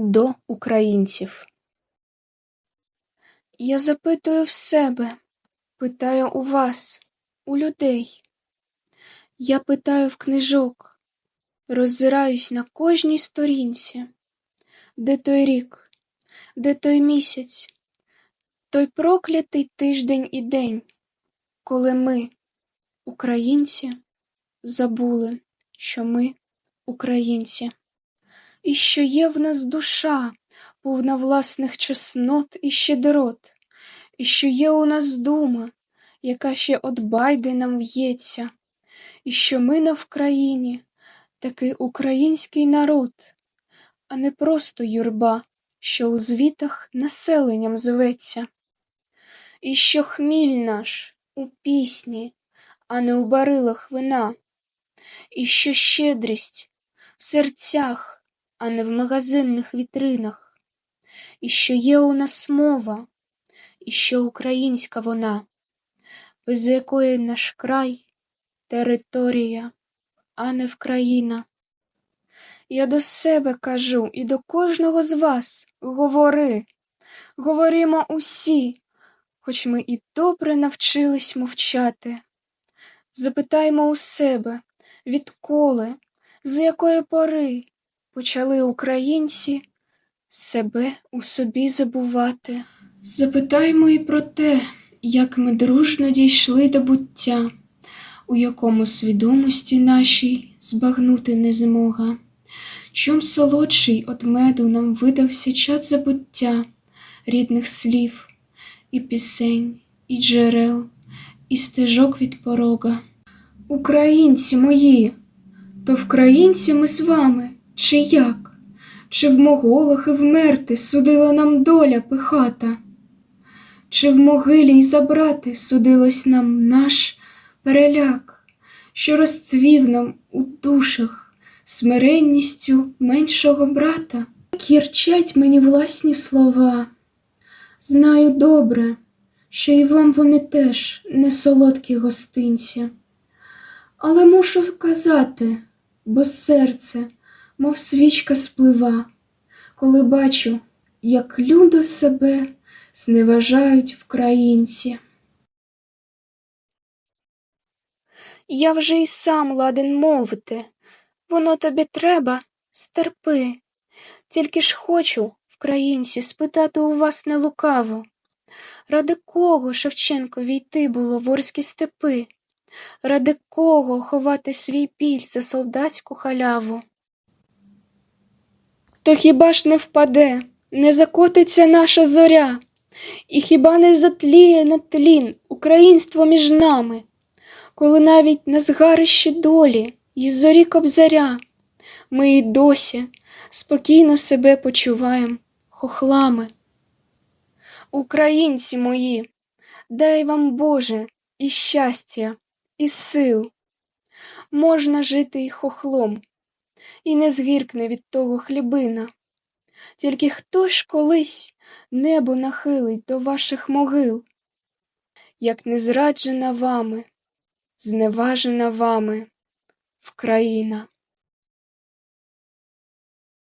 До українців. Я запитую в себе, питаю у вас, у людей. Я питаю в книжок, роззираюсь на кожній сторінці. Де той рік, де той місяць, той проклятий тиждень і день, коли ми, українці, забули, що ми українці, і що є в нас душа, повна власних чеснот і щедрот, і що є у нас дума, яка ще от байди нам в'ється, і що ми на Вкраїні такий український народ, а не просто юрба, що у звітах населенням зветься, і що хміль наш у пісні, а не у барилах вина, і що щедрість в серцях, а не в магазинних вітринах, і що є у нас мова, і що українська вона, без якої наш край територія, а не вкраїна. Я до себе кажу і до кожного з вас говори, говоримо усі, хоч ми і добре навчились мовчати. Запитаймо у себе, відколи, з якої пори почали українці себе у собі забувати. Запитаймо і про те, як ми дружно дійшли до буття, у якому свідомості нашій збагнути не змога. Чом солодший од меду нам видався чад забуття рідних слів, і пісень, і джерел, і стежок від порога. Українці мої, то вкраїнці ми з вами, чи як? Чи в моголах і вмерти судила нам доля пихата? Чи в могилі й забрати судилось нам наш переляк, що розцвів нам у душах смиренністю меншого брата? Кірчать мені власні слова. Знаю добре, що й вам вони теж не солодкі гостинці. Але мушу казати, бо серце, мов свічка сплива, коли бачу, як людо себе зневажають вкраїнці. Я вже й сам ладен мовити, воно тобі треба, стерпи. Тільки ж хочу, вкраїнці, спитати у вас не лукаво, ради кого Шевченко війти було в Орські степи, ради кого ховати свій біль за солдатську халяву? То хіба ж не впаде, не закотиться наша зоря, і хіба не затліє на тлін українство між нами, коли навіть на згарищі долі й зорі кобзаря ми й досі спокійно себе почуваєм хохлами. Українці мої, дай вам Боже і щастя, і сил. Можна жити й хохлом, і не згіркне від того хлібина. Тільки хто ж колись небо нахилить до ваших могил, як не зраджена вами, зневажена вами Вкраїна.